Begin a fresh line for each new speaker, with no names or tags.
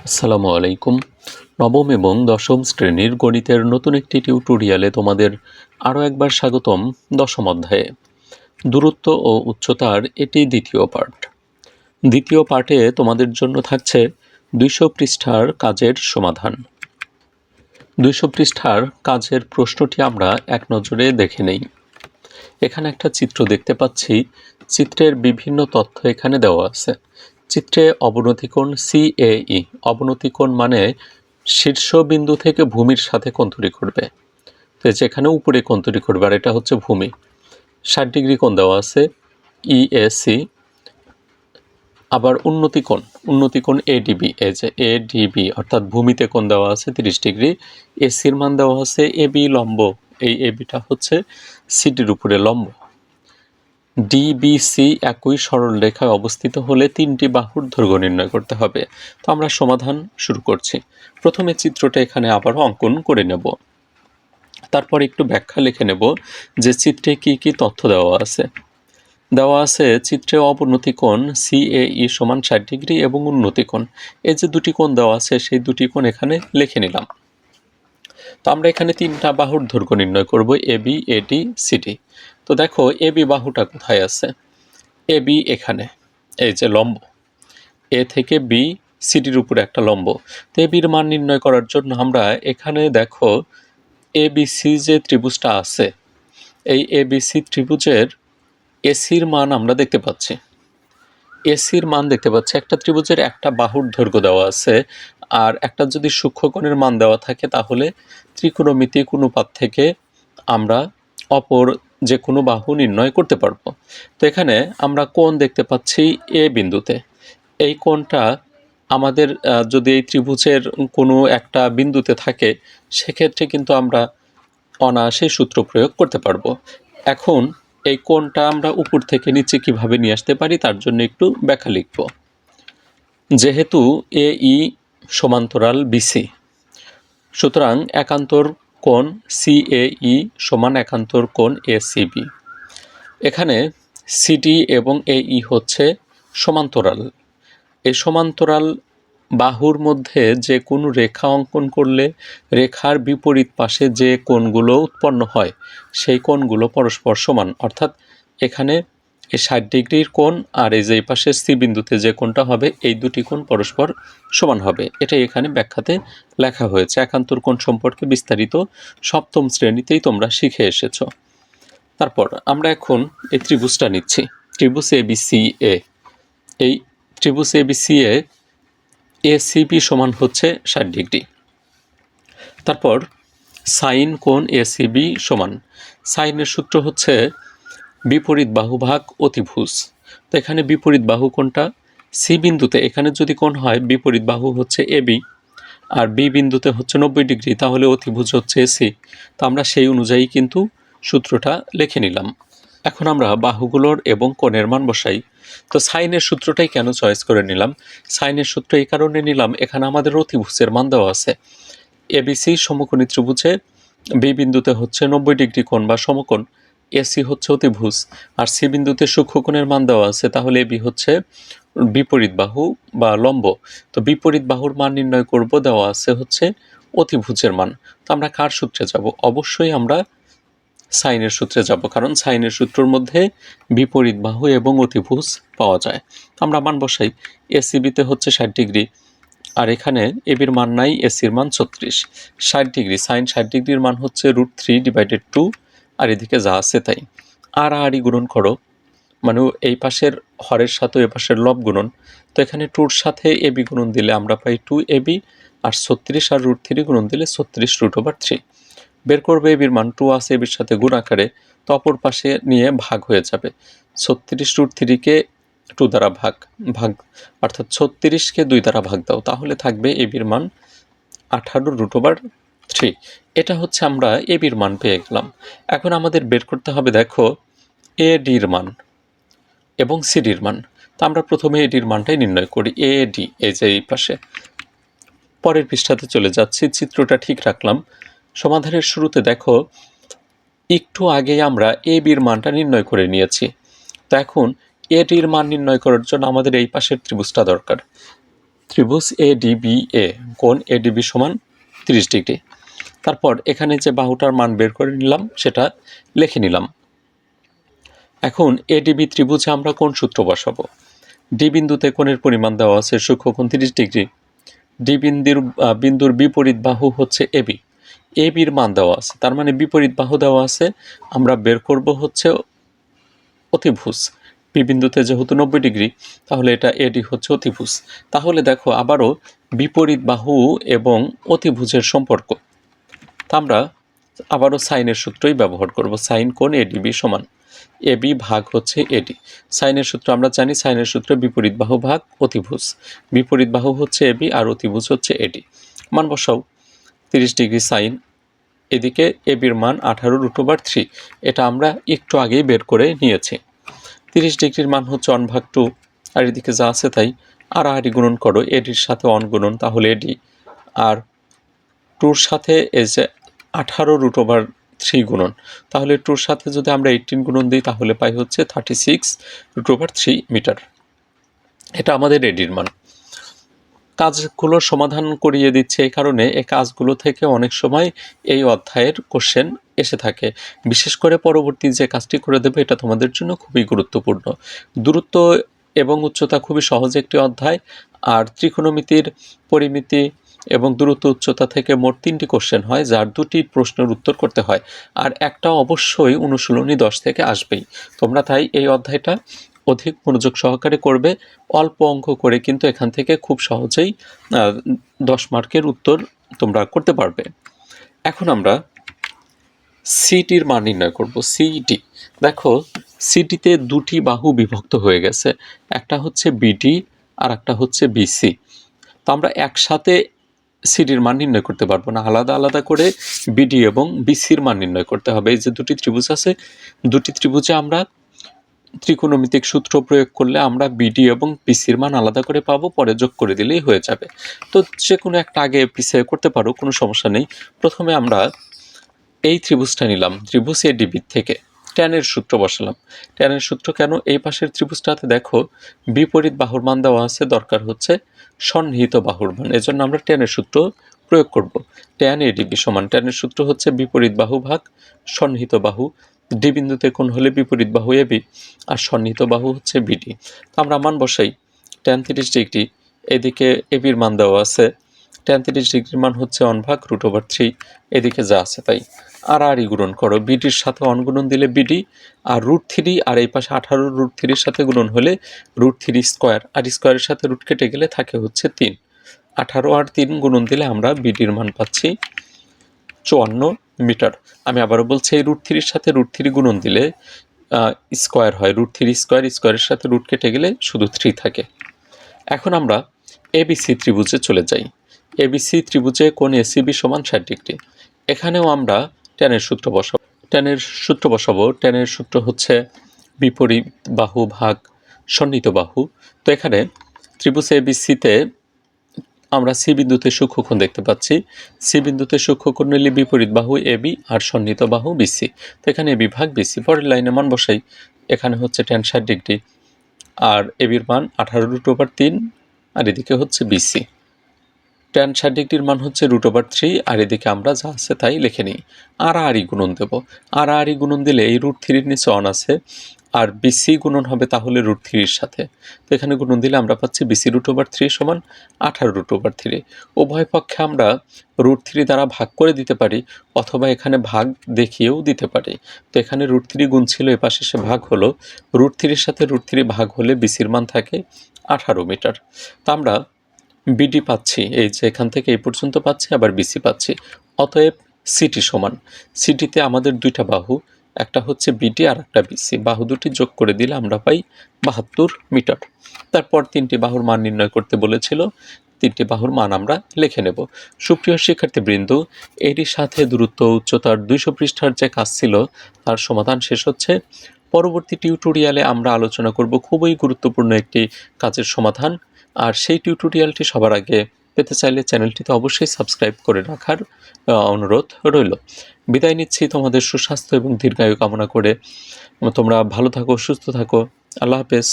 আসসালামু আলাইকুম। নবম এবং দশম শ্রেণির গণিতের নতুন একটি টিউটোরিয়ালে তোমাদের আরও একবার স্বাগতম দশম অধ্যায়ে। দূরত্ব ও উচ্চতার এটি দ্বিতীয় পার্ট দ্বিতীয় পার্টে তোমাদের জন্য থাকছে দুইশো পৃষ্ঠার কাজের সমাধান। দুইশো পৃষ্ঠার কাজের প্রশ্নটি আমরা এক নজরে দেখে নেই। এখানে একটা চিত্র দেখতে পাচ্ছি। চিত্রের বিভিন্ন তথ্য এখানে দেওয়া আছে। চিত্রে অবনতিকোণ সিএই অবনতিকোণ মানে শীর্ষবিন্দু থেকে ভূমির সাথে কোণ তৈরি করবে তো যেখানে উপরে কোণ তৈরি করবে আর এটা হচ্ছে ভূমি। ষাট ডিগ্রি কোণ দেওয়া আছে ইএসি আবার উন্নতি কোণ উন্নতি কোণ এডিবি এই যে এডিবি অর্থাৎ ভূমিতে কোণ দেওয়া আছে তিরিশ ডিগ্রি। এসির মান দেওয়া আছে এবি লম্ব। এই এবিটা হচ্ছে সিটির উপরে লম্ব। ডিবিসি একই সরল রেখায় অবস্থিত হলে তিনটি বাহুর দৈর্ঘ্য নির্ণয় করতে হবে। তো আমরা সমাধান শুরু করছি। প্রথমে চিত্রটা এখানে আবার অঙ্কন করে নেব। তারপর একটু ব্যাখ্যা লিখে নেব যে চিত্রে কি কি তথ্য দেওয়া আছে। দেওয়া আছে চিত্রে অবনতি কোণ সিএই সমান ষাট ডিগ্রি এবং উন্নতি কোণ। এই যে দুটি কোণ দেওয়া আছে, সেই দুটি কোণ এখানে লিখে নিলাম। তো আমরা এখানে তিনটা বাহুর দৈর্ঘ্য নির্ণয় করব এবি এডি সিডি তো দেখো এবি বাহুটা কোথায় আছে? এবি এখানে, এই যে লম্ব। এ থেকে বি সিডির উপরে একটা লম্ব। তো এবির মান নির্ণয় করার জন্য আমরা এখানে দেখো এবিসি যে ত্রিভুজটা আছে, এই এবিসি ত্রিভুজের এসির মান আমরা দেখতে পাচ্ছি। এসির মান দেখতে পাচ্ছি, একটা ত্রিভুজের একটা বাহুর দৈর্ঘ্য দেওয়া আছে আর একটা যদি সূক্ষ্মকোণের মান দেওয়া থাকে, তাহলে ত্রিকোণমিতিক অনুপাত থেকে আমরা অপর যে কোনো বাহু নির্ণয় করতে পারব। তো এখানে আমরা কোণ দেখতে পাচ্ছি এ বিন্দুতে। এই কোণটা আমাদের যদি এই ত্রিভুজের কোনো একটা বিন্দুতে থাকে, সেক্ষেত্রে কিন্তু আমরা অনায়াসে সূত্র প্রয়োগ করতে পারব। এখন এই কোণটা আমরা উপর থেকে নিচে কীভাবে নিয়ে আসতে পারি, তার জন্য একটু ব্যাখ্যা লিখব। যেহেতু এ ই সমান্তরাল বিসি সুতরাং একান্তর কোণ সিএই সমান একান্তর কোণ এসিবি এখানে সিডি এবং এই হচ্ছে সমান্তরাল। এই সমান্তরাল বাহুর মধ্যে যে কোনো রেখা অঙ্কন করলে রেখার বিপরীত পাশে যে কোণগুলো উৎপন্ন হয়, সেই কোণগুলো পরস্পর সমান। অর্থাৎ এখানে এই ষাট ডিগ্রির কোণ আর এই যে এই পাশে সি বিন্দুতে যে কোণটা হবে, এই দুটি কোণ পরস্পর সমান হবে। এটাই এখানে ব্যাখ্যাতে লেখা হয়েছে। একান্তর কোণ সম্পর্কে বিস্তারিত সপ্তম শ্রেণীতেই তোমরা শিখে এসেছ। তারপর আমরা এখন এই ত্রিভুজটা নিচ্ছি। ত্রিভুজ এ বি সি এ এই ত্রিভুজ A B C A ACB সমান হচ্ছে ষাট ডিগ্রি। তারপর সাইন কোণ এসিবি সমান। সাইনের সূত্র হচ্ছে বিপরীত বাহুভাগ অতিভুজ তো এখানে বিপরীত বাহু কোণটা সি বিন্দুতে। এখানে যদি কোন হয়, বিপরীত বাহু হচ্ছে এ বি আর বি বিন্দুতে হচ্ছে নব্বই ডিগ্রি, তাহলে অতিভুজ হচ্ছে সি তো আমরা সেই অনুযায়ী কিন্তু সূত্রটা লিখে নিলাম। এখন আমরা বাহুগুলোর এবং কোণের মান বসাই। তো সাইনের সূত্রটাই কেন চয়েস করে নিলাম? সাইনের সূত্র এই কারণে নিলাম, এখানে আমাদের অতিভুজের মান দেওয়া আছে। এবিসি সমকোণী ত্রিভুজে বি বিন্দুতে হচ্ছে নব্বই ডিগ্রি কোণ বা সমকোণ। এসি হচ্ছে অতিভুজ, আর সি বিন্দুতে সূক্ষ্মকোণের মান দেওয়া আছে, তাহলে এবি হচ্ছে বিপরীত বাহু বা লম্ব। তো বিপরীত বাহুর মান নির্ণয় করব, দেওয়া আছে হচ্ছে অতিভুজের মান। তো আমরা কার সূত্রে যাব? অবশ্যই আমরা সাইনের সূত্রে যাব, কারণ সাইনের সূত্রের মধ্যে বিপরীত বাহু এবং অতিভুজ পাওয়া যায়। আমরা মান বসাই এসিবিতে হচ্ছে ষাট ডিগ্রি, আর এখানে এবির মান নাই এসির মান ছত্রিশ। ষাট ডিগ্রি, সাইন ষাট ডিগ্রির মান হচ্ছে রুট থ্রি ডিভাইডেড টু আর এদিকে যা আছে তাই। আরই গুণন করো। মানে এই পাশের হরের সাথে এ পাশের লব গুণন। তো এখানে টুর সাথে এবি গুণন দিলে আমরা পাই টু এবি আর ছত্রিশ আর রুট থ্রি গুণন দিলে ছত্রিশ রুট ওভার থ্রি। বের করবে এবির মান, টু আছে এবির সাথে গুণ আকারে, তো অপর পাশে নিয়ে ভাগ হয়ে যাবে। ছত্রিশ রুট থ্রিকে টু দ্বারা ভাগ ভাগ, অর্থাৎ ছত্রিশকে দুই দ্বারা ভাগ দাও, তাহলে থাকবে এবির মান আঠারো রুট ওভার থ্রি এটা হচ্ছে আমরা এবির মান পেয়ে গেলাম। এখন আমাদের বের করতে হবে, দেখো এ ডির মান এবং সিডির মান। তো আমরা প্রথমে এডির মানটাই নির্ণয় করি। এ ডি এই যে এই পাশে। পরের পৃষ্ঠাতে চলে যাচ্ছি, চিত্রটা ঠিক রাখলাম। সমাধানের শুরুতে দেখো, একটু আগেই আমরা এ বির মানটা নির্ণয় করে নিয়েছি। তো এখন এ ডির মান নির্ণয় করার জন্য আমাদের এই পাশের ত্রিভুজটা দরকার। ত্রিভুজ এ ডিবি এ কোণ এডিবি সমান তিরিশ ডিগ্রি। তারপর এখানে যে বাহুটার মান বের করে নিলাম, সেটা লিখে নিলাম। এখন এডিবি ত্রিভুজে আমরা কোন সূত্র বসাবো? ডি বিন্দুতে কোণের পরিমাণ দেওয়া আছে সূক্ষ্মকোণ তিরিশ ডিগ্রি। ডি বিন্দুর বিন্দুর বিপরীত বাহু হচ্ছে এবি এবির মান দেওয়া আছে, তার মানে বিপরীত বাহু দেওয়া আছে, আমরা বের করব হচ্ছে অতিভুজ। পি বিন্দুতে যেহেতু নব্বই ডিগ্রি, তাহলে এটা এডি হচ্ছে অতিভুজ। তাহলে দেখো, আবারও বিপরীত বাহু এবং অতিভুজের সম্পর্ক। আমরা আবারও সাইনের সূত্রই ব্যবহার করব, সাইন কোণ এডিবি সমান। এবি ভাগ হচ্ছে এডি সাইনের সূত্র আমরা জানি, সাইনের সূত্র বিপরীত বাহু ভাগ অতিভুজ। বিপরীত বাহু হচ্ছে এবি আর অতিভুজ হচ্ছে এডি মান বসাও, তিরিশ ডিগ্রি সাইন, এদিকে এবির মান আঠারো রুট থ্রি এটা আমরা একটু আগেই বের করে নিয়েছি। তিরিশ ডিগ্রির মান হচ্ছে অন ভাগ টু, আর এদিকে যা আছে তাই। আর আড়ি গুণন করো এডির সাথে অন গুণন, তাহলে এডি আর টুর সাথে এই যে আঠারো রুট ওভার থ্রি গুণন। তাহলে টুর সাথে যদি আমরা এইটিন গুণন দিই, তাহলে পাই হচ্ছে thirty six root over three metre এটা আমাদের এডির মান। কাজগুলো সমাধান করিয়ে দিচ্ছে এই কারণে এই কাজগুলো থেকে অনেক সময় এই অধ্যায়ের কোশ্চেন এসে থাকে। বিশেষ করে পরবর্তী যে কাজটি করে দেবে, এটা তোমাদের জন্য খুবই গুরুত্বপূর্ণ। দূরত্ব এবং উচ্চতা খুবই সহজ একটি অধ্যায়, আর ত্রিকোণমিতির পরিমিতি এবং দূরত্ব উচ্চতা থেকে মোট তিনটি কোশ্চেন হয়, যার দুটি প্রশ্নের উত্তর করতে হয়। আর একটা অবশ্যই অনুশীলনী দশ থেকে আসবেই। তোমরা তাই এই অধ্যায়টা অধিক মনোযোগ সহকারে করবে। অল্প অঙ্ক করে কিন্তু এখান থেকে খুব সহজেই দশ মার্কের উত্তর তোমরা করতে পারবে। এখন আমরা সিটির মান নির্ণয় করব। সিটি দেখো সিটিতে দুটি বাহু বিভক্ত হয়ে গেছে। একটা হচ্ছে বিডি আর একটা হচ্ছে বিসি তো আমরা একসাথে সিডির মান নির্ণয় করতে পারব না। আলাদা আলাদা করে বিডি এবং বিসির মান নির্ণয় করতে হবে। এই যে দুটি ত্রিভুজ আছে, দুটি ত্রিভুজে আমরা ত্রিকোণমিতিক সূত্র প্রয়োগ করলে আমরা বিডি এবং পিসির মান আলাদা করে পাবো, পরে যোগ করে দিলেই হয়ে যাবে। তো যে কোনো একটা আগে পিছিয়ে করতে পারো, কোনো সমস্যা নেই। প্রথমে আমরা এই ত্রিভুজটা নিলাম, ত্রিভুজ এ ডিবির থেকে। ট্যানের সূত্র বসালাম। ট্যানের সূত্র কেন এই পাশের ত্রিভুজটাতে দেখো বিপরীত বাহুর মান দেওয়া আছে, দরকার হচ্ছে সন্নিহিত বাহুর মান। এজন্য আমরা ট্যানের সূত্র প্রয়োগ করব। ট্যান এ ডিবি সমান, ট্যানের সূত্র হচ্ছে বিপরীত বাহু ভাগ সন্নিহিত বাহু। ডি বিন্দুতে কোণ হলে বিপরীত বাহু এবি আর সন্নিহিত বাহু হচ্ছে বিডি আমরা মান বসাই। ট্যান তিরিশ ডিগ্রি, এদিকে এবির মান দেওয়া আছে। ট্যান তিরিশ ডিগ্রির মান হচ্ছে অন ভাগ রুট ওভার থ্রি, এদিকে যা আছে তাই। আর আর গুণন করো। বিডির সাথে অন গুণন দিলে বিডি, আর রুট থ্রি, আর এই পাশে আঠারো রুট থ্রির সাথে গুণন হলে রুট থ্রি স্কোয়ার, আর স্কোয়ারের সাথে রুট কেটে গেলে থাকে হচ্ছে তিন। আঠারো আর তিন গুণন দিলে আমরা বিডির মান পাচ্ছি চুয়ান্ন মিটার। আমি আবারও বলছি, এই রুট থ্রির সাথে রুট থ্রি গুণন দিলে স্কোয়ার হয়। রুট থ্রি স্কোয়ার স্কোয়ারের সাথে রুট কেটে গেলে শুধু থ্রি থাকে। এখন আমরা এবিসি ত্রিভুজে চলে যাই। এবিসি ত্রিভুজে কোন এসিবি সমান ষাট ডিগ্রি। এখানেও আমরা ট্যানের সূত্র বসাবো ট্যানের সূত্র বসাবো। ট্যানের সূত্র হচ্ছে বিপরীত বাহু ভাগ সন্নিহিত বাহু। তো এখানে ত্রিভুজ এবিসিতে আমরা সি বিন্দুতে সূক্ষ্মকোণ দেখতে পাচ্ছি। সি বিন্দুতে সূক্ষ্মকোণ নিলে বিপরীত বাহু এবি আর সন্নিহিত বাহু বিসি তো এখানে এবি ভাগ বিসি পরের লাইনে মান বসাই। এখানে হচ্ছে টেন ষাট ডিগ্রি। আর এবির মান আঠারো রুট ওভার তিন। আর এদিকে হচ্ছে বিসি টেন ষাট ডিগ্রির মান হচ্ছে রুট ওভার থ্রি আর এদিকে আমরা যা আছে তাই লিখে নিই। আরই গুণন দেব। আরই গুণন দিলে এই রুট থ্রির নিচে অন আছে, আর বিসি গুণন হবে তাহলে রুট থ্রির সাথে। তো এখানে গুণন দিলে আমরা পাচ্ছি বিসি রুট ওভার থ্রি সমান আঠারো রুট ওভার থ্রি উভয় পক্ষে আমরা রুট থ্রি দ্বারা ভাগ করে দিতে পারি, অথবা এখানে ভাগ দেখিয়েও দিতে পারি। তো এখানে রুট থ্রি গুণ ছিল এপাশে সে ভাগ হলো। রুট থ্রির সাথে রুট থ্রি ভাগ হলে বিসির মান থাকে আঠারো মিটার তা আমরা বিডি পাচ্ছি, এই যে এখান থেকে এই পর্যন্ত পাচ্ছি, আবার বিসি পাচ্ছি। অতএব সিটি সমান। সিটিতে আমাদের দুইটা বাহু, একটা হচ্ছে বিডি আর একটা বিসি। বাহু দুটি যোগ করে দিলে আমরা পাই বাহাত্তর মিটার। তারপর তিনটি বাহুর মান নির্ণয় করতে বলেছিল, তিনটি বাহুর মান আমরা লিখে নেব। সুপ্রিয় শিক্ষার্থীবৃন্দ এটির সাথে দূরত্ব উচ্চতার দুইশো পৃষ্ঠার যে কাজ ছিল, তার সমাধান শেষ হচ্ছে। পরবর্তী টিউটোরিয়ালে আমরা আলোচনা করব খুবই গুরুত্বপূর্ণ একটি কাজের সমাধান আর সেই টিউটোরিয়ালটি সবার আগে পেতে চাইলে চ্যানেলটিতে অবশ্যই সাবস্ক্রাইব করে রাখার অনুরোধ রইল। বিদায় নিচ্ছি তোমাদের সুস্বাস্থ্য এবং দীর্ঘায়ু কামনা করে। তোমরা ভালো থাকো, সুস্থ থাকো। আল্লাহ হাফেজ।